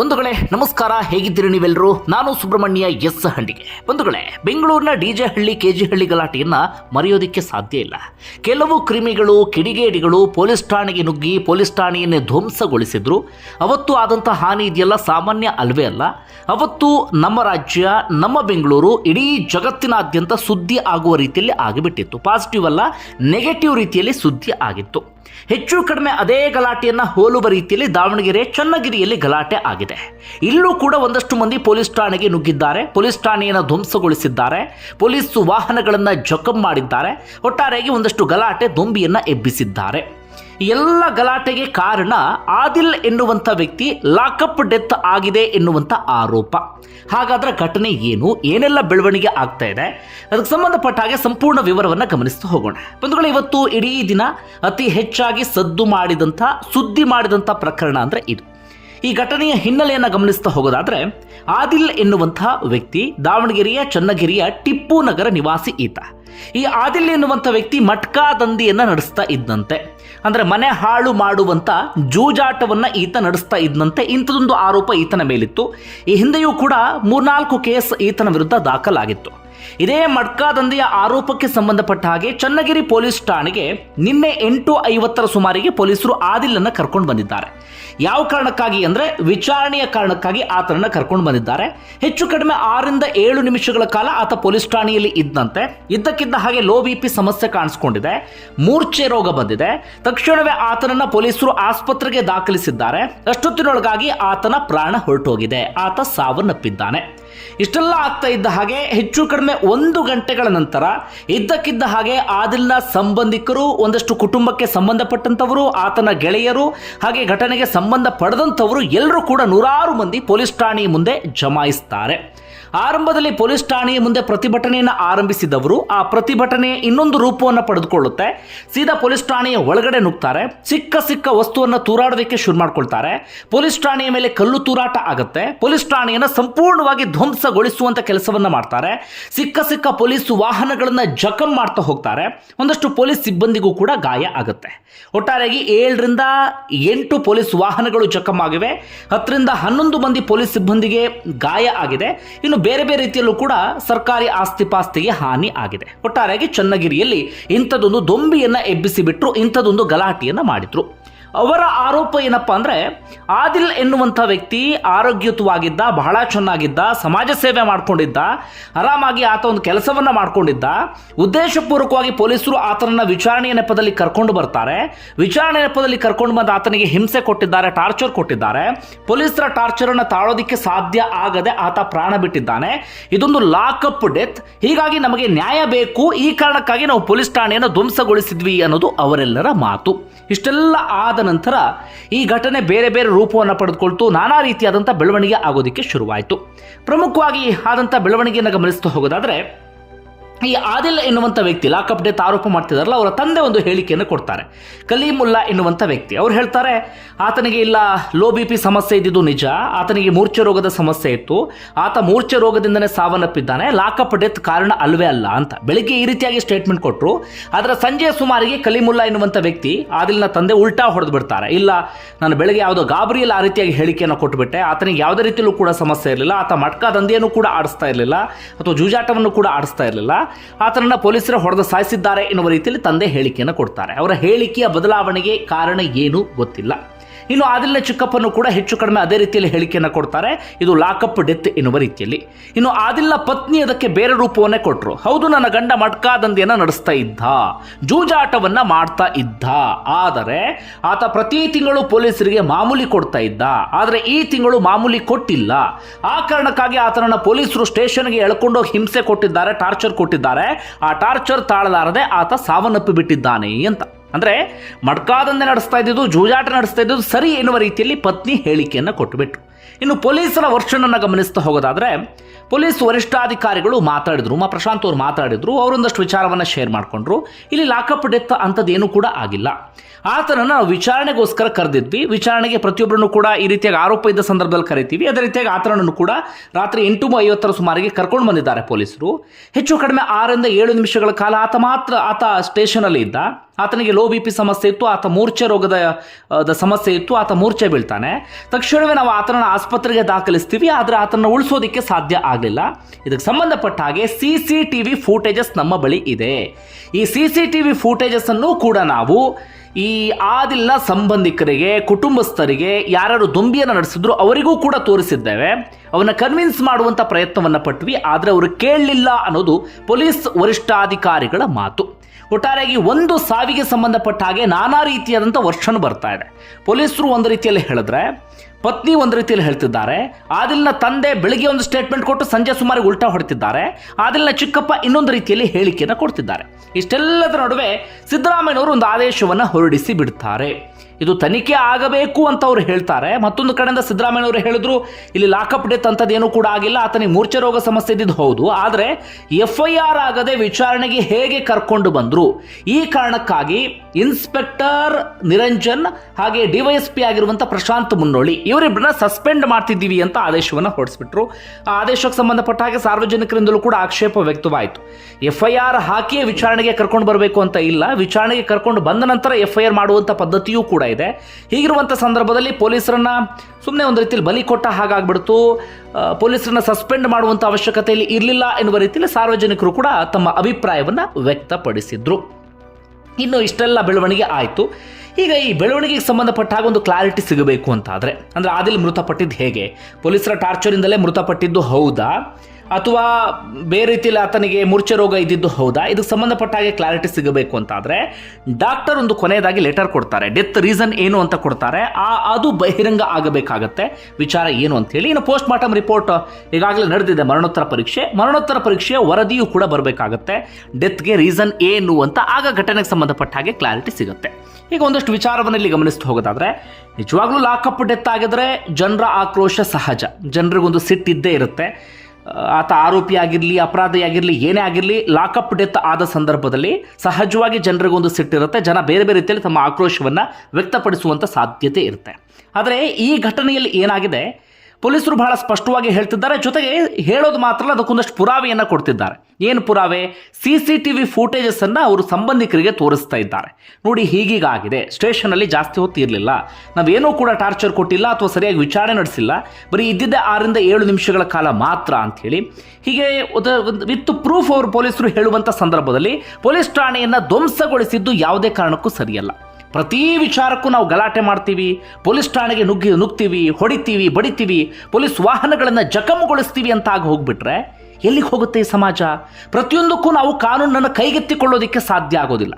ಬಂಧುಗಳೇ, ನಮಸ್ಕಾರ, ಹೇಗಿದ್ದೀರಿ ನೀವೆಲ್ಲರೂ ನಾನು ಸುಬ್ರಹ್ಮಣ್ಯ ಎಸ್ ಹಂಡಿಗೆ ಬಂಧುಗಳೇ, ಬೆಂಗಳೂರಿನ ಡಿಜೆ ಹಳ್ಳಿ ಕೆಜಿ ಹಳ್ಳಿ ಗಲಾಟೆಯನ್ನ ಮರೆಯೋದಕ್ಕೆ ಸಾಧ್ಯ ಇಲ್ಲ. ಕೆಲವು ಕ್ರಿಮಿಗಳು, ಕಿಡಿಗೇಡಿಗಳು ಪೊಲೀಸ್ ಠಾಣೆಗೆ ನುಗ್ಗಿ ಪೊಲೀಸ್ ಠಾಣೆಯನ್ನೇ ಧ್ವಂಸಗೊಳಿಸಿದ್ರು. ಅವತ್ತು ಆದಂಥ ಹಾನಿ ಇದೆಯಲ್ಲ ಸಾಮಾನ್ಯ ಅಲ್ವೇ ಅಲ್ಲ. ಅವತ್ತು ನಮ್ಮ ರಾಜ್ಯ, ನಮ್ಮ ಬೆಂಗಳೂರು ಇಡೀ ಜಗತ್ತಿನಾದ್ಯಂತ ಸುದ್ದಿ ಆಗುವ ರೀತಿಯಲ್ಲಿ ಆಗಿಬಿಟ್ಟಿತ್ತು. ಪಾಸಿಟಿವ್ ಅಲ್ಲ ನೆಗೆಟಿವ್ ರೀತಿಯಲ್ಲಿ ಸುದ್ದಿ ಆಗಿತ್ತು. ಹೆಚ್ಚು ಕಡಿಮೆ ಅದೇ ಗಲಾಟೆಯನ್ನು ಹೋಲುವ ರೀತಿಯಲ್ಲಿ ದಾವಣಗೆರೆ ಚನ್ನಗಿರಿಯಲ್ಲಿ ಗಲಾಟೆ ಆಗಿದೆ. ಇಲ್ಲೂ ಕೂಡ ಒಂದಷ್ಟು ಮಂದಿ ಪೊಲೀಸ್ ಠಾಣೆಗೆ ನುಗ್ಗಿದ್ದಾರೆ. ಪೊಲೀಸ್ ಠಾಣೆಯನ್ನು ಧ್ವಂಸಗೊಳಿಸಿದ್ದಾರೆ. ಪೊಲೀಸ್ ವಾಹನಗಳನ್ನು ಜಖಂ ಮಾಡಿದ್ದಾರೆ. ಒಟ್ಟಾರೆಯಾಗಿ ಒಂದಷ್ಟು ಗಲಾಟೆ ದೊಂಬಿಯನ್ನು ಎಬ್ಬಿಸಿದ್ದಾರೆ. ಎಲ್ಲ ಗಲಾಟೆಗೆ ಕಾರಣ ಆದಿಲ್ ಎನ್ನುವಂಥ ವ್ಯಕ್ತಿ ಲಾಕಪ್ ಡೆತ್ ಆಗಿದೆ ಎನ್ನುವಂಥ ಆರೋಪ. ಹಾಗಾದ್ರೆ ಘಟನೆ ಏನು? ಏನೆಲ್ಲ ಬೆಳವಣಿಗೆ ಆಗ್ತಾ ಇದೆ? ಅದಕ್ಕೆ ಸಂಬಂಧಪಟ್ಟ ಹಾಗೆ ಸಂಪೂರ್ಣ ವಿವರವನ್ನು ಗಮನಿಸ್ತಾ ಹೋಗೋಣ. ಬಂಧುಗಳು, ಇವತ್ತು ಇಡೀ ದಿನ ಅತಿ ಹೆಚ್ಚಾಗಿ ಸದ್ದು ಮಾಡಿದಂಥ ಸುದ್ದಿ ಮಾಡಿದಂಥ ಪ್ರಕರಣ ಅಂದರೆ ಇದು. ಈ ಘಟನೆಯ ಹಿನ್ನೆಲೆಯನ್ನು ಗಮನಿಸ್ತಾ ಹೋಗೋದಾದ್ರೆ, ಆದಿಲ್ ಎನ್ನುವಂಥ ವ್ಯಕ್ತಿ ದಾವಣಗೆರೆಯ ಚನ್ನಗಿರಿಯ ಟಿಪ್ಪು ನಗರ ನಿವಾಸಿ ಈತ. ಈ ಆದಿಲ್ ಎನ್ನುವಂಥ ವ್ಯಕ್ತಿ ಮಟ್ಕಾ ದಂಧೆಯನ್ನ ನಡೆಸ್ತಾ ಇದ್ದಂತೆ ಅಂದ್ರೆ ಮನೆ ಹಾಳು ಮಾಡುವಂತ ಜೂಜಾಟವನ್ನ ಈತ ನಡೆಸ್ತಾ ಇದ್ದಂತೆ ಇಂಥದೊಂದು ಆರೋಪ ಈತನ ಮೇಲಿತ್ತು. ಈ ಹಿಂದೆಯೂ ಕೂಡ ಮೂರ್ನಾಲ್ಕು ಕೇಸ್ ಈತನ ವಿರುದ್ಧ ದಾಖಲಾಗಿತ್ತು. ಇದೇ ಮಡ್ಕಾ ದಂಧೆಯ ಆರೋಪಕ್ಕೆ ಸಂಬಂಧಪಟ್ಟ ಹಾಗೆ ಚನ್ನಗಿರಿ ಪೊಲೀಸ್ ಠಾಣೆಗೆ ನಿನ್ನೆ ಎಂಟು ಐವತ್ತರ ಸುಮಾರಿಗೆ ಪೊಲೀಸರು ಆದಿಲನ್ನು ಕರ್ಕೊಂಡು ಬಂದಿದ್ದಾರೆ. ಯಾವ ಕಾರಣಕ್ಕಾಗಿ ಅಂದ್ರೆ ವಿಚಾರಣೆಯ ಕಾರಣಕ್ಕಾಗಿ ಆತನನ್ನ ಕರ್ಕೊಂಡು ಬಂದಿದ್ದಾರೆ. ಹೆಚ್ಚು ಕಡಿಮೆ ಆರಿಂದ ಏಳು ನಿಮಿಷಗಳ ಕಾಲ ಆತ ಪೊಲೀಸ್ ಠಾಣೆಯಲ್ಲಿ ಇದ್ದಂತೆ ಇದ್ದಕ್ಕಿದ್ದ ಹಾಗೆ ಲೋ ಬಿ ಸಮಸ್ಯೆ ಕಾಣಿಸ್ಕೊಂಡಿದೆ. ಮೂರ್ಛೆ ರೋಗ ಬಂದಿದೆ. ತಕ್ಷಣವೇ ಆತನನ್ನ ಪೊಲೀಸರು ಆಸ್ಪತ್ರೆಗೆ ದಾಖಲಿಸಿದ್ದಾರೆ. ಅಷ್ಟೊತ್ತಿನೊಳಗಾಗಿ ಆತನ ಪ್ರಾಣ ಹೊರಟೋಗಿದೆ. ಆತ ಸಾವನ್ನಪ್ಪಿದ್ದಾನೆ. ಇಷ್ಟೆಲ್ಲ ಆಗ್ತಾ ಇದ್ದ ಹಾಗೆ ಹೆಚ್ಚು ಕಡಿಮೆ ಒಂದು ಗಂಟೆಗಳ ನಂತರ ಇದ್ದಕ್ಕಿದ್ದ ಹಾಗೆ ಆದಿಲ್ನ ಸಂಬಂಧಿಕರು, ಒಂದಷ್ಟು ಕುಟುಂಬಕ್ಕೆ ಸಂಬಂಧಪಟ್ಟಂತವರು ಆತನ ಗೆಳೆಯರು, ಹಾಗೆ ಘಟನೆಗೆ ಸಂಬಂಧ ಪಡೆದಂಥವರು ಎಲ್ಲರೂ ಕೂಡ ನೂರಾರು ಮಂದಿ ಪೊಲೀಸ್ ಠಾಣೆ ಮುಂದೆ ಜಮಾಯಿಸ್ತಾರೆ. ಆರಂಭದಲ್ಲಿ ಪೊಲೀಸ್ ಠಾಣೆಯ ಮುಂದೆ ಪ್ರತಿಭಟನೆಯನ್ನು ಆರಂಭಿಸಿದವರು. ಆ ಪ್ರತಿಭಟನೆ ಇನ್ನೊಂದು ರೂಪವನ್ನು ಪಡೆದುಕೊಳ್ಳುತ್ತೆ. ಸೀದಾ ಪೊಲೀಸ್ ಠಾಣೆಯ ಒಳಗಡೆ ನುಗ್ತಾರೆ. ಸಿಕ್ಕ ಸಿಕ್ಕ ವಸ್ತುವನ್ನು ತೂರಾಡೋದಕ್ಕೆ ಶುರು ಮಾಡ್ಕೊಳ್ತಾರೆ. ಪೊಲೀಸ್ ಠಾಣೆಯ ಮೇಲೆ ಕಲ್ಲು ತೂರಾಟ ಆಗುತ್ತೆ. ಪೊಲೀಸ್ ಠಾಣೆಯನ್ನು ಸಂಪೂರ್ಣವಾಗಿ ಧ್ವಂಸಗೊಳಿಸುವಂತ ಕೆಲಸವನ್ನ ಮಾಡ್ತಾರೆ. ಸಿಕ್ಕ ಸಿಕ್ಕ ಪೊಲೀಸ್ ವಾಹನಗಳನ್ನ ಜಖಂ ಮಾಡ್ತಾ ಹೋಗ್ತಾರೆ. ಒಂದಷ್ಟು ಪೊಲೀಸ್ ಸಿಬ್ಬಂದಿಗೂ ಕೂಡ ಗಾಯ ಆಗುತ್ತೆ. ಒಟ್ಟಾರೆಯಾಗಿ ಏಳರಿಂದ ಎಂಟು ಪೊಲೀಸ್ ವಾಹನಗಳು ಜಖಂ ಆಗಿವೆ. ಹತ್ತರಿಂದ ಹನ್ನೊಂದು ಮಂದಿ ಪೊಲೀಸ್ ಸಿಬ್ಬಂದಿಗೆ ಗಾಯ ಆಗಿದೆ. ಇನ್ನು ಬೇರೆ ಬೇರೆ ರೀತಿಯಲ್ಲೂ ಕೂಡ ಸರ್ಕಾರಿ ಆಸ್ತಿ ಪಾಸ್ತಿಗೆ ಹಾನಿ ಆಗಿದೆ. ಒಟ್ಟಾರೆಯಾಗಿ ಚನ್ನಗಿರಿಯಲ್ಲಿ ಇಂಥದ್ದೊಂದು ದೊಂಬಿಯನ್ನ ಎಬ್ಬಿಸಿ ಬಿಟ್ಟರು ಇಂಥದ್ದೊಂದು ಗಲಾಟೆಯನ್ನ ಮಾಡಿದ್ರು. ಅವರ ಆರೋಪ ಏನಪ್ಪ ಅಂದರೆ, ಆದಿಲ್ ಎನ್ನುವಂಥ ವ್ಯಕ್ತಿ ಆರೋಗ್ಯಯುತವಾಗಿದ್ದ, ಬಹಳ ಚೆನ್ನಾಗಿದ್ದ, ಸಮಾಜ ಸೇವೆ ಮಾಡಿಕೊಂಡಿದ್ದ, ಆರಾಮಾಗಿ ಆತ ಒಂದು ಕೆಲಸವನ್ನು ಮಾಡಿಕೊಂಡಿದ್ದ. ಉದ್ದೇಶಪೂರ್ವಕವಾಗಿ ಪೊಲೀಸರು ಆತನನ್ನು ವಿಚಾರಣೆಯ ನೆಪದಲ್ಲಿ ಕರ್ಕೊಂಡು ಬರ್ತಾರೆ. ವಿಚಾರಣೆ ನೆಪದಲ್ಲಿ ಕರ್ಕೊಂಡು ಬಂದು ಆತನಿಗೆ ಹಿಂಸೆ ಕೊಟ್ಟಿದ್ದಾರೆ, ಟಾರ್ಚರ್ ಕೊಟ್ಟಿದ್ದಾರೆ. ಪೊಲೀಸರ ಟಾರ್ಚರನ್ನು ತಾಳೋದಿಕ್ಕೆ ಸಾಧ್ಯ ಆಗದೆ ಆತ ಪ್ರಾಣ ಬಿಟ್ಟಿದ್ದಾನೆ. ಇದೊಂದು ಲಾಕಪ್ ಡೆತ್. ಹೀಗಾಗಿ ನಮಗೆ ನ್ಯಾಯ ಬೇಕು. ಈ ಕಾರಣಕ್ಕಾಗಿ ನಾವು ಪೊಲೀಸ್ ಠಾಣೆಯನ್ನು ಧ್ವಂಸಗೊಳಿಸಿದ್ವಿ ಅನ್ನೋದು ಅವರೆಲ್ಲರ ಮಾತು. ಇಷ್ಟೆಲ್ಲ ಆದ ನಂತರ ಈ ಘಟನೆ ಬೇರೆ ಬೇರೆ ರೂಪವನ್ನು ಪಡೆದುಕೊಳ್ತು, ನಾನಾ ರೀತಿಯಾದಂಥ ಬೆಳವಣಿಗೆ ಆಗೋದಕ್ಕೆ ಶುರುವಾಯಿತು. ಪ್ರಮುಖವಾಗಿ ಆದಂಥ ಬೆಳವಣಿಗೆಯನ್ನು ಗಮನಿಸ್ತಾ ಹೋಗೋದಾದ್ರೆ ಈ ಆದಿಲ್ ಎನ್ನುವಂಥ ವ್ಯಕ್ತಿ ಲಾಕಪ್ ಡೆತ್ ಆರೋಪ ಮಾಡ್ತಿದಾರಲ್ಲ, ಅವರ ತಂದೆ ಒಂದು ಹೇಳಿಕೆಯನ್ನು ಕೊಡ್ತಾರೆ. ಕಲೀಮುಲ್ಲಾ ಎನ್ನುವಂಥ ವ್ಯಕ್ತಿ, ಅವ್ರು ಹೇಳ್ತಾರೆ, ಆತನಿಗೆ ಇಲ್ಲ, ಲೋ ಬಿ ಪಿ ಸಮಸ್ಯೆ ಇದ್ದಿದ್ದು ನಿಜ, ಆತನಿಗೆ ಮೂರ್ಛೆ ರೋಗದ ಸಮಸ್ಯೆ ಇತ್ತು, ಆತ ಮೂರ್ಛೆ ರೋಗದಿಂದನೇ ಸಾವನ್ನಪ್ಪಿದ್ದಾನೆ ಲಾಕಪ್ ಡೆತ್ ಕಾರಣ ಅಲ್ವೇ ಅಲ್ಲ ಅಂತ. ಬೆಳಿಗ್ಗೆ ಈ ರೀತಿಯಾಗಿ ಸ್ಟೇಟ್ಮೆಂಟ್ ಕೊಟ್ಟರು ಆದರೆ ಸಂಜೆ ಸುಮಾರಿಗೆ ಕಲೀಮುಲ್ಲಾ ಎನ್ನುವಂಥ ವ್ಯಕ್ತಿ ಆದಿಲ್ನ ತಂದೆ ಉಲ್ಟಾ ಹೊಡೆದು ಬಿಡ್ತಾರೆ. ಇಲ್ಲ, ನಾನು ಬೆಳಗ್ಗೆ ಯಾವುದೋ ಗಾಬರಿಯಲ್ಲಿ ಆ ರೀತಿಯಾಗಿ ಹೇಳಿಕೆಯನ್ನು ಕೊಟ್ಟುಬಿಟ್ಟೆ ಆತನಿಗೆ ಯಾವುದೇ ರೀತಿಯಲ್ಲೂ ಕೂಡ ಸಮಸ್ಯೆ ಇರಲಿಲ್ಲ, ಆತ ಮಟ್ಕಾ ದಂಧೆಯನ್ನು ಕೂಡ ಆಡಿಸ್ತಾ ಇರಲಿಲ್ಲ, ಅಥವಾ ಜೂಜಾಟವನ್ನು ಕೂಡ ಆಡಿಸ್ತಾ ಇರಲಿಲ್ಲ ಆತನನ್ನ ಪೊಲೀಸರು ಹೊಡೆದು ಸಾಯಿಸಿದ್ದಾರೆ ಎನ್ನುವ ರೀತಿಯಲ್ಲಿ ತಂದೆ ಹೇಳಿಕೆಯನ್ನು ಕೊಡ್ತಾರೆ. ಅವರ ಹೇಳಿಕೆಯ ಬದಲಾವಣೆಗೆ ಕಾರಣ ಏನು ಗೊತ್ತಿಲ್ಲ. ಇನ್ನು ಆದಿಲ್ನ ಚಿಕ್ಕಪ್ಪನು ಕೂಡ ಹೆಚ್ಚು ಕಡಿಮೆ ಅದೇ ರೀತಿಯಲ್ಲಿ ಹೇಳಿಕೆಯನ್ನು ಕೊಡ್ತಾರೆ. ಇದು ಲಾಕಪ್ ಡೆತ್ ಎನ್ನುವ ರೀತಿಯಲ್ಲಿ. ಇನ್ನು ಆದಿಲ್ನ ಪತ್ನಿ ಅದಕ್ಕೆ ಬೇರೆ ರೂಪವನ್ನೇ ಕೊಟ್ಟರು ಹೌದು, ನನ್ನ ಗಂಡ ಮಟ್ಕಾ ದಂಧೆಯನ್ನ ನಡೆಸ್ತಾ ಇದ್ದ. ಜೂಜಾಟವನ್ನ ಮಾಡ್ತಾ ಇದ್ದ. ಆದರೆ ಆತ ಪ್ರತಿ ತಿಂಗಳು ಪೊಲೀಸರಿಗೆ ಮಾಮೂಲಿ ಕೊಡ್ತಾ ಇದ್ದ. ಆದರೆ ಈ ತಿಂಗಳು ಮಾಮೂಲಿ ಕೊಟ್ಟಿಲ್ಲ. ಆ ಕಾರಣಕ್ಕಾಗಿ ಆತನನ್ನು ಪೊಲೀಸರು ಸ್ಟೇಷನ್ಗೆ ಎಳ್ಕೊಂಡೋಗಿ ಹಿಂಸೆ ಕೊಟ್ಟಿದ್ದಾರೆ, ಟಾರ್ಚರ್ ಕೊಟ್ಟಿದ್ದಾರೆ. ಆ ಟಾರ್ಚರ್ ತಾಳಲಾರದೆ ಆತ ಸಾವನ್ನಪ್ಪಿ ಬಿಟ್ಟಿದ್ದಾನೆ ಅಂತ. ಅಂದ್ರೆ ಮಡ್ಕಾದಂದೆ ನಡೆಸ್ತಾ ಇದ್ದಿದ್ದು, ಜೂಜಾಟ ನಡೆಸ್ತಾ ಇದ್ದಿದ್ದು ಸರಿ ಎನ್ನುವ ರೀತಿಯಲ್ಲಿ ಪತ್ನಿ ಹೇಳಿಕೆಯನ್ನು ಕೊಟ್ಟುಬಿಟ್ರು ಇನ್ನು ಪೊಲೀಸರ ವರ್ಷನನ್ನು ಗಮನಿಸ್ತಾ ಹೋಗೋದಾದ್ರೆ ಪೊಲೀಸ್ ವರಿಷ್ಠಾಧಿಕಾರಿಗಳು ಮಾತಾಡಿದ್ರು, ಉಮಾ ಪ್ರಶಾಂತ್ ಅವರು ಮಾತಾಡಿದ್ರು, ಅವರೊಂದಷ್ಟು ವಿಚಾರವನ್ನು ಶೇರ್ ಮಾಡಿಕೊಂಡ್ರು. ಇಲ್ಲಿ ಲಾಕಪ್ ಡೆತ್ ಅಂಥದ್ದೇನೂ ಕೂಡ ಆಗಿಲ್ಲ. ಆತನನ್ನು ವಿಚಾರಣೆಗೋಸ್ಕರ ಕರೆದಿದ್ವಿ. ವಿಚಾರಣೆಗೆ ಪ್ರತಿಯೊಬ್ಬರನ್ನು ಕೂಡ ಈ ರೀತಿಯಾಗಿ ಆರೋಪ ಇದ್ದ ಸಂದರ್ಭದಲ್ಲಿ ಕರಿತೀವಿ. ಅದೇ ರೀತಿಯಾಗಿ ಆತನನ್ನು ಕೂಡ ರಾತ್ರಿ ಎಂಟು ಐವತ್ತರ ಸುಮಾರಿಗೆ ಕರ್ಕೊಂಡು ಬಂದಿದ್ದಾರೆ ಪೊಲೀಸರು. ಹೆಚ್ಚು ಕಡಿಮೆ ಆರರಿಂದ ಏಳು ನಿಮಿಷಗಳ ಕಾಲ ಆತ ಮಾತ್ರ, ಆತ ಸ್ಟೇಷನಲ್ಲಿ ಇದ್ದ. ಆತನಿಗೆ ಲೋ ಬಿ ಪಿ ಸಮಸ್ಯೆ ಇತ್ತು, ಆತ ಮೂರ್ಛೆ ರೋಗದ ಸಮಸ್ಯೆ ಇತ್ತು, ಆತ ಮೂರ್ಛೆ ಬೀಳ್ತಾನೆ. ತಕ್ಷಣವೇ ನಾವು ಆತನನ್ನು ಆಸ್ಪತ್ರೆಗೆ ದಾಖಲಿಸ್ತೀವಿ, ಆದರೆ ಆತನ ಉಳಿಸೋದಕ್ಕೆ ಸಾಧ್ಯ ಆಗಲಿಲ್ಲ. ಇದಕ್ಕೆ ಸಂಬಂಧಪಟ್ಟ ಹಾಗೆ C C T V footages ನಮ್ಮ ಬಳಿ ಇದೆ. ಈ ಸಿ ಸಿ ಟಿ ವಿ ಫೂಟೇಜಸ್ಸನ್ನು ಕೂಡ ನಾವು ಈ ಆದಿಲ್ನ ಸಂಬಂಧಿಕರಿಗೆ, ಕುಟುಂಬಸ್ಥರಿಗೆ ಯಾರು ದೊಂಬಿಯನ್ನು ನಡೆಸಿದ್ರು ಅವರಿಗೂ ಕೂಡ ತೋರಿಸಿದ್ದೇವೆ. ಅವನ್ನ ಕನ್ವಿನ್ಸ್ ಮಾಡುವಂತ ಪ್ರಯತ್ನವನ್ನ ಪಟ್ವಿ, ಆದರೆ ಅವರು ಕೇಳಲಿಲ್ಲ ಅನ್ನೋದು ಪೊಲೀಸ್ ವರಿಷ್ಠಾಧಿಕಾರಿಗಳ ಮಾತು. ಒಟ್ಟಾರೆಯಾಗಿ ಒಂದು ಸಾವಿಗೆ ಸಂಬಂಧಪಟ್ಟ ಹಾಗೆ ನಾನಾ ರೀತಿಯಾದಂಥ ವರ್ಷನ್ ಬರ್ತಾ ಇದೆ. ಪೊಲೀಸರು ಒಂದು ರೀತಿಯಲ್ಲಿ ಹೇಳಿದ್ರೆ ಪತ್ನಿ ಒಂದು ರೀತಿಯಲ್ಲಿ ಹೇಳ್ತಿದ್ದಾರೆ. ಆದಿಲ್ನ ತಂದೆ ಬೆಳಿಗ್ಗೆ ಒಂದು ಸ್ಟೇಟ್ಮೆಂಟ್ ಕೊಟ್ಟು ಸಂಜೆ ಸುಮಾರು ಉಲ್ಟಾ ಹೊಡ್ತಿದ್ದಾರೆ ಆದಿಲ್ನ ಚಿಕ್ಕಪ್ಪ ಇನ್ನೊಂದು ರೀತಿಯಲ್ಲಿ ಹೇಳಿಕೆಯನ್ನು ಕೊಡ್ತಿದ್ದಾರೆ. ಇಷ್ಟೆಲ್ಲದರ ನಡುವೆ ಸಿದ್ದರಾಮಯ್ಯನವರು ಒಂದು ಆದೇಶವನ್ನು ಹೊರಡಿಸಿ ಬಿಡ್ತಾರೆ. ಇದು ತನಿಖೆ ಆಗಬೇಕು ಅಂತ ಅವ್ರು ಹೇಳ್ತಾರೆ. ಮತ್ತೊಂದು ಕಡೆಯಿಂದ ಸಿದ್ದರಾಮಯ್ಯನವರು ಹೇಳಿದ್ರು, ಇಲ್ಲಿ ಲಾಕಪ್ ಡೆತ್ ಅಂತದೇನು ಕೂಡ ಆಗಿಲ್ಲ, ಆತನಿಗೆ ಮೂರ್ಛೆ ರೋಗ ಸಮಸ್ಯೆ ಇದ್ದಿದ್ದು ಹೌದು. ಆದರೆ ಎಫ್ ಐ ಆರ್ ಆಗದೆ ವಿಚಾರಣೆಗೆ ಹೇಗೆ ಕರ್ಕೊಂಡು ಬಂದ್ರು? ಈ ಕಾರಣಕ್ಕಾಗಿ ಇನ್ಸ್ಪೆಕ್ಟರ್ ನಿರಂಜನ್ ಹಾಗೆ ಡಿವೈಎಸ್ಪಿ ಆಗಿರುವಂಥ ಪ್ರಶಾಂತ್ ಮುನ್ನೋಳಿ ಇವರಿಬ್ಬರನ್ನ ಸಸ್ಪೆಂಡ್ ಮಾಡ್ತಿದ್ದೀವಿ ಅಂತ ಆದೇಶವನ್ನು ಹೊರಡಿಸ್ಬಿಟ್ರು. ಆ ಆದೇಶಕ್ಕೆ ಸಂಬಂಧಪಟ್ಟ ಹಾಗೆ ಸಾರ್ವಜನಿಕರಿಂದಲೂ ಕೂಡ ಆಕ್ಷೇಪ ವ್ಯಕ್ತವಾಯಿತು. ಎಫ್ ಐ ಆರ್ ಹಾಕಿಯೇ ವಿಚಾರಣೆಗೆ ಕರ್ಕೊಂಡು ಬರಬೇಕು ಅಂತ ಇಲ್ಲ. ವಿಚಾರಣೆಗೆ ಕರ್ಕೊಂಡು ಬಂದ ನಂತರ ಎಫ್ ಐ ಆರ್ ಮಾಡುವಂಥ ಪದ್ಧತಿಯೂ ಕೂಡ ಇದೆ. ಹೀಗಿರುವಂಥ ಸಂದರ್ಭದಲ್ಲಿ ಪೊಲೀಸರನ್ನ ಸುಮ್ಮನೆ ಒಂದು ರೀತಿಯಲ್ಲಿ ಬಲಿ ಕೊಟ್ಟ ಹಾಗಾಗ್ಬಿಡ್ತು. ಪೊಲೀಸರನ್ನ ಸಸ್ಪೆಂಡ್ ಮಾಡುವಂಥ ಅವಶ್ಯಕತೆಯಲ್ಲಿ ಇರಲಿಲ್ಲ ಎನ್ನುವ ರೀತಿಯಲ್ಲಿ ಸಾರ್ವಜನಿಕರು ಕೂಡ ತಮ್ಮ ಅಭಿಪ್ರಾಯವನ್ನು ವ್ಯಕ್ತಪಡಿಸಿದ್ರು. ಇನ್ನು ಇಷ್ಟೆಲ್ಲ ಬೆಳವಣಿಗೆ ಆಯಿತು. ಈಗ ಈ ಬೆಳವಣಿಗೆಗೆ ಸಂಬಂಧಪಟ್ಟ ಹಾಗೆ ಒಂದು ಕ್ಲಾರಿಟಿ ಸಿಗಬೇಕು ಅಂತಾದರೆ, ಅಂದರೆ ಆದಿಲ್ ಮೃತಪಟ್ಟಿದ್ದು ಹೇಗೆ? ಪೊಲೀಸರ ಟಾರ್ಚರಿಂದಲೇ ಮೃತಪಟ್ಟಿದ್ದು ಹೌದಾ? ಅಥವಾ ಬೇರೆ ರೀತಿಯಲ್ಲಿ ಆತನಿಗೆ ಮೂರ್ಛೆ ರೋಗ ಇದ್ದಿದ್ದು ಹೌದಾ? ಇದಕ್ಕೆ ಸಂಬಂಧಪಟ್ಟ ಹಾಗೆ ಕ್ಲಾರಿಟಿ ಸಿಗಬೇಕು ಅಂತಾದರೆ ಡಾಕ್ಟರ್ ಒಂದು ಕೊನೆಯದಾಗಿ ಲೆಟರ್ ಕೊಡ್ತಾರೆ. ಡೆತ್ ರೀಸನ್ ಏನು ಅಂತ ಕೊಡ್ತಾರೆ. ಆ, ಅದು ಬಹಿರಂಗ ಆಗಬೇಕಾಗತ್ತೆ. ವಿಚಾರ ಏನು ಅಂತ ಹೇಳಿ, ಇನ್ನು ಪೋಸ್ಟ್ ಮಾರ್ಟಮ್ ರಿಪೋರ್ಟ್ ಈಗಾಗಲೇ ನಡೆದಿದೆ ಮರಣೋತ್ತರ ಪರೀಕ್ಷೆ. ಮರಣೋತ್ತರ ಪರೀಕ್ಷೆಯ ವರದಿಯೂ ಕೂಡ ಬರಬೇಕಾಗತ್ತೆ. ಡೆತ್ಗೆ ರೀಸನ್ ಏನು ಅಂತ ಆಗ ಘಟನೆಗೆ ಸಂಬಂಧಪಟ್ಟ ಹಾಗೆ ಕ್ಲಾರಿಟಿ ಸಿಗುತ್ತೆ. ಈಗ ಒಂದಷ್ಟು ವಿಚಾರವನ್ನು ಇಲ್ಲಿ ಗಮನಿಸ್ತಾ ಹೋಗೋದಾದರೆ, ನಿಜವಾಗ್ಲೂ ಲಾಕಪ್ ಡೆತ್ ಆಗಿದ್ರೆ ಜನರ ಆಕ್ರೋಶ ಸಹಜ. ಜನರಿಗೊಂದು ಸಿಟ್ಟಿದ್ದೇ ಇರುತ್ತೆ. ಆತ ಆರೋಪಿ ಆಗಿರಲಿ, ಅಪರಾಧಿ ಆಗಿರಲಿ, ಏನೇ ಆಗಿರಲಿ ಲಾಕಪ್ ಡೆತ್ ಆದ ಸಂದರ್ಭದಲ್ಲಿ ಸಹಜವಾಗಿ ಜನರಿಗೊಂದು ಸಿಟ್ಟಿರುತ್ತೆ ಜನ ಬೇರೆ ಬೇರೆ ರೀತಿಯಲ್ಲಿ ತಮ್ಮ ಆಕ್ರೋಶವನ್ನು ವ್ಯಕ್ತಪಡಿಸುವಂಥ ಸಾಧ್ಯತೆ ಇರುತ್ತೆ. ಆದರೆ ಈ ಘಟನೆಯಲ್ಲಿ ಏನಾಗಿದೆ? ಪೊಲೀಸರು ಬಹಳ ಸ್ಪಷ್ಟವಾಗಿ ಹೇಳ್ತಿದ್ದಾರೆ. ಜೊತೆಗೆ ಹೇಳೋದು ಮಾತ್ರ ಅದಕ್ಕೊಂದಷ್ಟು ಪುರಾವೆಯನ್ನು ಕೊಡ್ತಿದ್ದಾರೆ. ಏನು ಪುರಾವೆ? C C T V footages ಅನ್ನು ಅವರು ಸಂಬಂಧಿಕರಿಗೆ ತೋರಿಸ್ತಾ ಇದ್ದಾರೆ. ನೋಡಿ ಹೀಗೀಗಾಗಿದೆ ಸ್ಟೇಷನಲ್ಲಿ ಜಾಸ್ತಿ ಹೊತ್ತು ಇರಲಿಲ್ಲ. ನಾವೇನೂ ಕೂಡ ಟಾರ್ಚರ್ ಕೊಟ್ಟಿಲ್ಲ ಅಥವಾ ಸರಿಯಾಗಿ ವಿಚಾರಣೆ ನಡೆಸಿಲ್ಲ. ಬರೀ ಇದ್ದಿದ್ದೆ ಆರರಿಂದ ಏಳು ನಿಮಿಷಗಳ ಕಾಲ ಮಾತ್ರ ಅಂಥೇಳಿ. ಹೀಗೆ ವಿತ್ ಪ್ರೂಫ್ ಅವರು ಪೊಲೀಸರು ಹೇಳುವಂಥ ಸಂದರ್ಭದಲ್ಲಿ ಪೊಲೀಸ್ ಠಾಣೆಯನ್ನು ಧ್ವಂಸಗೊಳಿಸಿದ್ದು ಯಾವುದೇ ಕಾರಣಕ್ಕೂ ಸರಿಯಲ್ಲ. ಪ್ರತಿ ವಿಚಾರಕ್ಕೂ ನಾವು ಗಲಾಟೆ ಮಾಡ್ತೀವಿ, ಪೊಲೀಸ್ ಠಾಣೆಗೆ ನುಗ್ಗಿ ನುಗ್ತೀವಿ, ಹೊಡಿತೀವಿ, ಬಡಿತೀವಿ, ಪೊಲೀಸ್ ವಾಹನಗಳನ್ನು ಜಖಮಗೊಳಿಸ್ತೀವಿ ಅಂತ ಆಗಿ ಹೋಗ್ಬಿಟ್ರೆ ಎಲ್ಲಿಗೆ ಹೋಗುತ್ತೆ ಈ ಸಮಾಜ? ಪ್ರತಿಯೊಂದಕ್ಕೂ ನಾವು ಕಾನೂನನ್ನು ಕೈಗೆತ್ತಿಕೊಳ್ಳೋದಕ್ಕೆ ಸಾಧ್ಯ ಆಗೋದಿಲ್ಲ.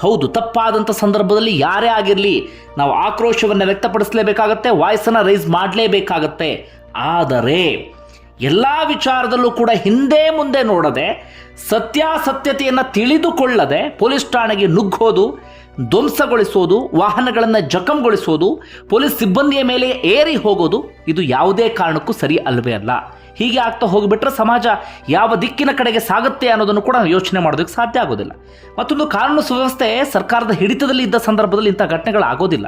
ಹೌದು ತಪ್ಪಾದಂಥ ಸಂದರ್ಭದಲ್ಲಿ ಯಾರೇ ಆಗಿರಲಿ, ನಾವು ಆಕ್ರೋಶವನ್ನು ವ್ಯಕ್ತಪಡಿಸಲೇಬೇಕಾಗತ್ತೆ, ವಾಯ್ಸನ್ನು ರೈಸ್ ಮಾಡಲೇಬೇಕಾಗತ್ತೆ. ಆದರೆ, ಎಲ್ಲ ವಿಚಾರದಲ್ಲೂ ಕೂಡ ಹಿಂದೆ ಮುಂದೆ ನೋಡದೆ, ಸತ್ಯಾಸತ್ಯತೆಯನ್ನು ತಿಳಿದುಕೊಳ್ಳದೆ ಪೊಲೀಸ್ ಠಾಣೆಗೆ ನುಗ್ಗೋದು ಧ್ವಂಸಗೊಳಿಸೋದು, ವಾಹನಗಳನ್ನು ಜಖಂಗೊಳಿಸೋದು, ಪೊಲೀಸ್ ಸಿಬ್ಬಂದಿಯ ಮೇಲೆ ಏರಿ ಹೋಗೋದು, ಇದು ಯಾವುದೇ ಕಾರಣಕ್ಕೂ ಸರಿ ಅಲ್ಲವೇ ಅಲ್ಲ. ಹೀಗೆ ಆಗ್ತಾ ಹೋಗಿಬಿಟ್ರೆ ಸಮಾಜ ಯಾವ ದಿಕ್ಕಿನ ಕಡೆಗೆ ಸಾಗುತ್ತೆ ಅನ್ನೋದನ್ನು ಕೂಡ ಯೋಚನೆ ಮಾಡೋದಕ್ಕೆ ಸಾಧ್ಯ ಆಗೋದಿಲ್ಲ. ಮತ್ತೊಂದು ಕಾನೂನು ಸುವ್ಯವಸ್ಥೆ ಸರ್ಕಾರದ ಹಿಡಿತದಲ್ಲಿ ಇದ್ದ ಸಂದರ್ಭದಲ್ಲಿ ಇಂಥ ಘಟನೆಗಳು ಆಗೋದಿಲ್ಲ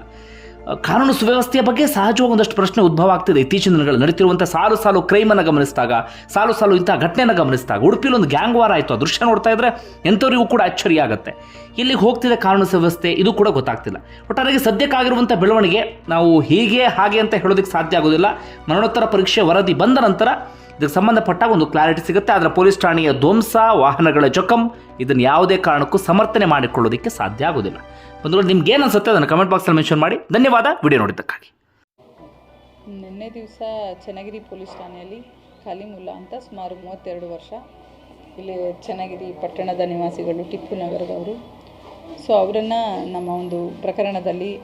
ಕಾನೂನು ಸುವ್ಯವಸ್ಥೆಯ ಬಗ್ಗೆ ಸಹಜವಾಗಿ ಒಂದಷ್ಟು ಪ್ರಶ್ನೆ ಉದ್ಭವ ಆಗ್ತಿದೆ. ಇತ್ತೀಚಿನ ದಿನಗಳಲ್ಲಿ ನಡೀತಿರುವಂಥ ಸಾಲು ಸಾಲು ಕ್ರೈಮನ್ನು ಗಮನಿಸಿದಾಗ, ಸಾಲು ಸಾಲು ಇಂಥ ಘಟನೆಯನ್ನು ಗಮನಿಸಿದಾಗ ಉಡುಪಿಲಿ ಒಂದು ಗ್ಯಾಂಗ್ ವಾರ ಆಯಿತು. ಆ ದೃಶ್ಯ ನೋಡ್ತಾ ಇದ್ರೆ ಎಂಥವರಿಗೂ ಕೂಡ ಅಚ್ಚರಿ ಆಗುತ್ತೆ. ಇಲ್ಲಿಗೆ ಹೋಗ್ತಿದೆ ಕಾನೂನು ಸುವ್ಯವಸ್ಥೆ, ಇದು ಕೂಡ ಗೊತ್ತಾಗ್ತಿಲ್ಲ. ಒಟ್ಟಾರೆಗೆ ಸದ್ಯಕ್ಕಾಗಿರುವಂಥ ಬೆಳವಣಿಗೆ ನಾವು ಹೀಗೆ, ಹಾಗೆ ಅಂತ ಹೇಳೋದಕ್ಕೆ ಸಾಧ್ಯ ಆಗೋದಿಲ್ಲ. ಮರಣೋತ್ತರ ಪರೀಕ್ಷೆ ವರದಿ ಬಂದ ನಂತರ ಇದಕ್ಕೆ ಸಂಬಂಧಪಟ್ಟ ಒಂದು ಕ್ಲಾರಿಟಿ ಸಿಗುತ್ತೆ. ಆದರೆ ಪೊಲೀಸ್ ಠಾಣೆಯ ಧ್ವಂಸ, ವಾಹನಗಳ ಜಖಂ ಇದನ್ನು ಯಾವುದೇ ಕಾರಣಕ್ಕೂ ಸಮರ್ಥನೆ ಮಾಡಿಕೊಳ್ಳೋದಕ್ಕೆ ಸಾಧ್ಯ ಆಗೋದಿಲ್ಲ ಬಂಧುಗಳು ನಿಮ್ಗೆ ಏನು ಅನ್ಸುತ್ತೆ? ಅದನ್ನು ಕಮೆಂಟ್ ಬಾಕ್ಸಲ್ಲಿ ಮೆನ್ಷನ್ ಮಾಡಿ. ಧನ್ಯವಾದ ವಿಡಿಯೋ ನೋಡಿದ್ದಕ್ಕಾಗಿ. ನಿನ್ನೆ ದಿವಸ ಚನ್ನಗಿರಿ ಪೊಲೀಸ್ ಠಾಣೆಯಲ್ಲಿ ಖಾಲಿಮುಲ್ಲಾ ಅಂತ ಸುಮಾರು ಮೂವತ್ತೆರಡು ವರ್ಷ ಇಲ್ಲಿ ಚನ್ನಗಿರಿ ಪಟ್ಟಣದ ನಿವಾಸಿಗಳು ಟಿಪ್ಪು ನಗರದವರು. ಸೊ ಅವರನ್ನು ನಮ್ಮ ಒಂದು ಪ್ರಕರಣದಲ್ಲಿ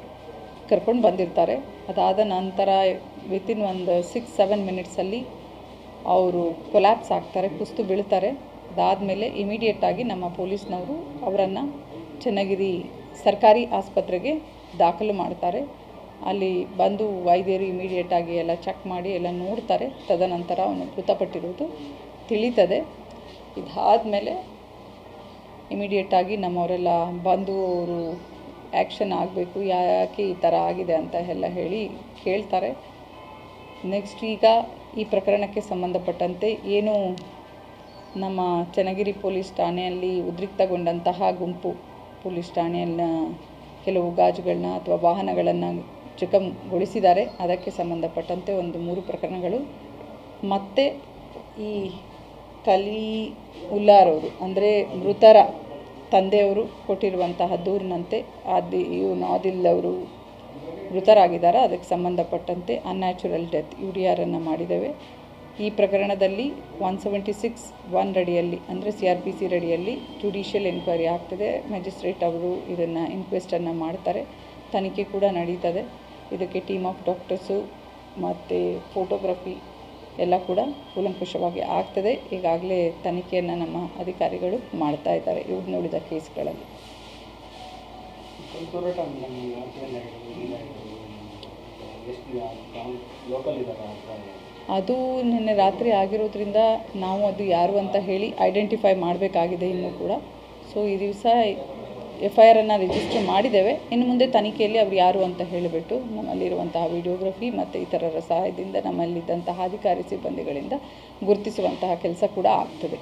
ಕರ್ಕೊಂಡು ಬಂದಿರ್ತಾರೆ. ಅದಾದ ನಂತರ ವಿತಿನ್ ಒಂದು ಸಿಕ್ಸ್ ಸೆವೆನ್ ಮಿನಿಟ್ಸಲ್ಲಿ ಅವರು ಕೊಲ್ಯಾಪ್ಸ್ ಆಗ್ತಾರೆ, ಕುಸ್ತು ಬೀಳ್ತಾರೆ. ಅದಾದಮೇಲೆ ಇಮಿಡಿಯೇಟಾಗಿ ನಮ್ಮ ಪೊಲೀಸ್ನವರು ಅವರನ್ನು ಚನ್ನಗಿರಿ ಸರ್ಕಾರಿ ಆಸ್ಪತ್ರೆಗೆ ದಾಖಲು ಮಾಡ್ತಾರೆ. ಅಲ್ಲಿ ಬಂದು ವೈದ್ಯರು ಇಮಿಡಿಯೇಟಾಗಿ ಎಲ್ಲ ಚೆಕ್ ಮಾಡಿ ಎಲ್ಲ ನೋಡ್ತಾರೆ. ತದನಂತರ ಅವನು ಮೃತಪಟ್ಟಿರುವುದು ತಿಳಿತದೆ. ಇದಾದಮೇಲೆ ಇಮಿಡಿಯೇಟಾಗಿ ನಮ್ಮವರೆಲ್ಲ ಬಂದು ಅವರು ಆ್ಯಕ್ಷನ್ ಆಗಬೇಕು, ಯಾಕೆ ಈ ಥರ ಆಗಿದೆ ಅಂತ ಎಲ್ಲ ಹೇಳಿ ಕೇಳ್ತಾರೆ. ನೆಕ್ಸ್ಟ್ ಈಗ ಈ ಪ್ರಕರಣಕ್ಕೆ ಸಂಬಂಧಪಟ್ಟಂತೆ ಏನು ನಮ್ಮ ಚನ್ನಗಿರಿ ಪೊಲೀಸ್ ಠಾಣೆಯಲ್ಲಿ ಉದ್ರಿಕ್ತಗೊಂಡಂತಹ ಗುಂಪು ಪೊಲೀಸ್ ಠಾಣೆಯನ್ನ ಕೆಲವು ಗಾಜುಗಳನ್ನ ಅಥವಾ ವಾಹನಗಳನ್ನು ಜಖಂಗೊಳಿಸಿದ್ದಾರೆ ಅದಕ್ಕೆ ಸಂಬಂಧಪಟ್ಟಂತೆ ಒಂದು ಮೂರು ಪ್ರಕರಣಗಳು. ಮತ್ತು ಈ ಕಲಿ ಉಲ್ಲಾರವರು ಅಂದರೆ ಮೃತರ ತಂದೆಯವರು ಕೊಟ್ಟಿರುವಂತಹ ದೂರಿನಂತೆ ಆದಿ ಇವನು ಆದಿಲ್ ಅವರು ಮೃತರಾಗಿದ್ದಾರೆ. ಅದಕ್ಕೆ ಸಂಬಂಧಪಟ್ಟಂತೆ ಅನ್ಯಾಚುರಲ್ ಡೆತ್ ಯು ಡಿ ಆರನ್ನು ಮಾಡಿದ್ದೇವೆ. ಈ ಪ್ರಕರಣದಲ್ಲಿ ಒನ್ ಸೆವೆಂಟಿ ಸಿಕ್ಸ್ ಒನ್ ರಡಿಯಲ್ಲಿ ಅಂದರೆ ಸಿ ಆರ್ ಪಿ ಸಿ ರಡಿಯಲ್ಲಿ ಜುಡಿಷಿಯಲ್ ಎನ್ಕ್ವೈರಿ ಆಗ್ತದೆ. ಮ್ಯಾಜಿಸ್ಟ್ರೇಟ್ ಅವರು ಇದನ್ನು ಇನ್ಕ್ವೆಸ್ಟನ್ನು ಮಾಡ್ತಾರೆ. ತನಿಖೆ ಕೂಡ ನಡೀತದೆ. ಇದಕ್ಕೆ ಟೀಮ್ ಆಫ್ ಡಾಕ್ಟರ್ಸು ಮತ್ತು ಫೋಟೋಗ್ರಫಿ ಎಲ್ಲ ಕೂಡ ಕೂಲಂಕುಷವಾಗಿ ಆಗ್ತದೆ. ಈಗಾಗಲೇ ತನಿಖೆಯನ್ನು ನಮ್ಮ ಅಧಿಕಾರಿಗಳು ಮಾಡ್ತಾ ಇದ್ದಾರೆ. ನೋಡಿದ ಕೇಸ್ಗಳಲ್ಲಿ. ಲೋಕಲ್ ಅದು ನಿನ್ನೆ ರಾತ್ರಿ ಆಗಿರೋದ್ರಿಂದ ನಾವು ಅದು ಯಾರು ಅಂತ ಹೇಳಿ ಐಡೆಂಟಿಫೈ ಮಾಡಬೇಕಾಗಿದೆ ಇನ್ನೂ ಕೂಡ. ಸೊ ಈ ದಿವಸ ಎಫ್ ಐ ಆರನ್ನು ರಿಜಿಸ್ಟರ್ ಮಾಡಿದ್ದೇವೆ. ಇನ್ನು ಮುಂದೆ ತನಿಖೆಯಲ್ಲಿ ಅವ್ರು ಯಾರು ಅಂತ ಹೇಳಿಬಿಟ್ಟು ನಮ್ಮಲ್ಲಿರುವಂತಹ ವಿಡಿಯೋಗ್ರಫಿ ಮತ್ತು ಇತರರ ಸಹಾಯದಿಂದ ನಮ್ಮಲ್ಲಿದ್ದಂತಹ ಅಧಿಕಾರಿ ಸಿಬ್ಬಂದಿಗಳಿಂದ ಗುರುತಿಸುವಂತಹ ಕೆಲಸ ಕೂಡ ಆಗ್ತದೆ.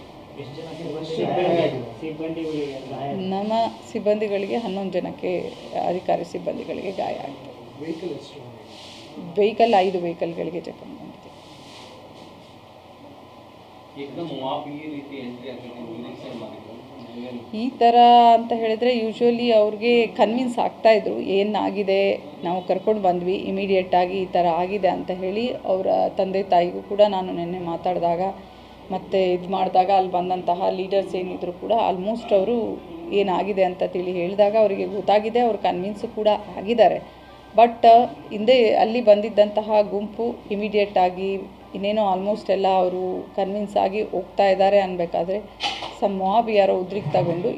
ನಮ್ಮ ಸಿಬ್ಬಂದಿಗಳಿಗೆ ಹನ್ನೊಂದು ಜನಕ್ಕೆ ಅಧಿಕಾರಿ ಸಿಬ್ಬಂದಿಗಳಿಗೆ ಗಾಯ ಆಗ್ತದೆ. ವೆಹಿಕಲ್ ಐದು ವೆಹಿಕಲ್ಗಳಿಗೆ ಜಖಂ ಈ ಥರ ಅಂತ ಹೇಳಿದರೆ ಯೂಶ್ವಲಿ ಅವ್ರಿಗೆ ಕನ್ವಿನ್ಸ್ ಆಗ್ತಾಯಿದ್ರು ಏನಾಗಿದೆ, ನಾವು ಕರ್ಕೊಂಡು ಬಂದ್ವಿ ಇಮಿಡಿಯೇಟಾಗಿ ಈ ಥರ ಆಗಿದೆ ಅಂತ ಹೇಳಿ ಅವರ ತಂದೆ ತಾಯಿಗೂ ಕೂಡ ನಾನು ನಿನ್ನೆ ಮಾತಾಡಿದಾಗ ಮತ್ತು ಇದು ಮಾಡಿದಾಗ ಅಲ್ಲಿ ಬಂದಂತಹ ಲೀಡರ್ಸ್ ಏನಿದ್ರು ಕೂಡ ಆಲ್ಮೋಸ್ಟ್ ಅವರು ಏನಾಗಿದೆ ಅಂತ ತಿಳಿ ಹೇಳಿದಾಗ ಅವರಿಗೆ ಗೊತ್ತಾಗಿದೆ, ಅವ್ರು ಕನ್ವಿನ್ಸು ಕೂಡ ಆಗಿದ್ದಾರೆ. ಬಟ್ ಹಿಂದೆ ಅಲ್ಲಿ ಬಂದಿದ್ದಂತಹ ಗುಂಪು ಇಮಿಡಿಯೇಟಾಗಿ ಇನ್ನೇನೋ ಆಲ್ಮೋಸ್ಟ್ ಎಲ್ಲ ಅವರು ಕನ್ವಿನ್ಸ್ ಆಗಿ ಹೋಗ್ತಾ ಇದ್ದಾರೆ ಅನ್ಬೇಕಾದ್ರೆ ಸಮ್ ಮಾಬ್ ಯಾರೋ ಉದ್ರಿಕ್ತಗೊಂಡು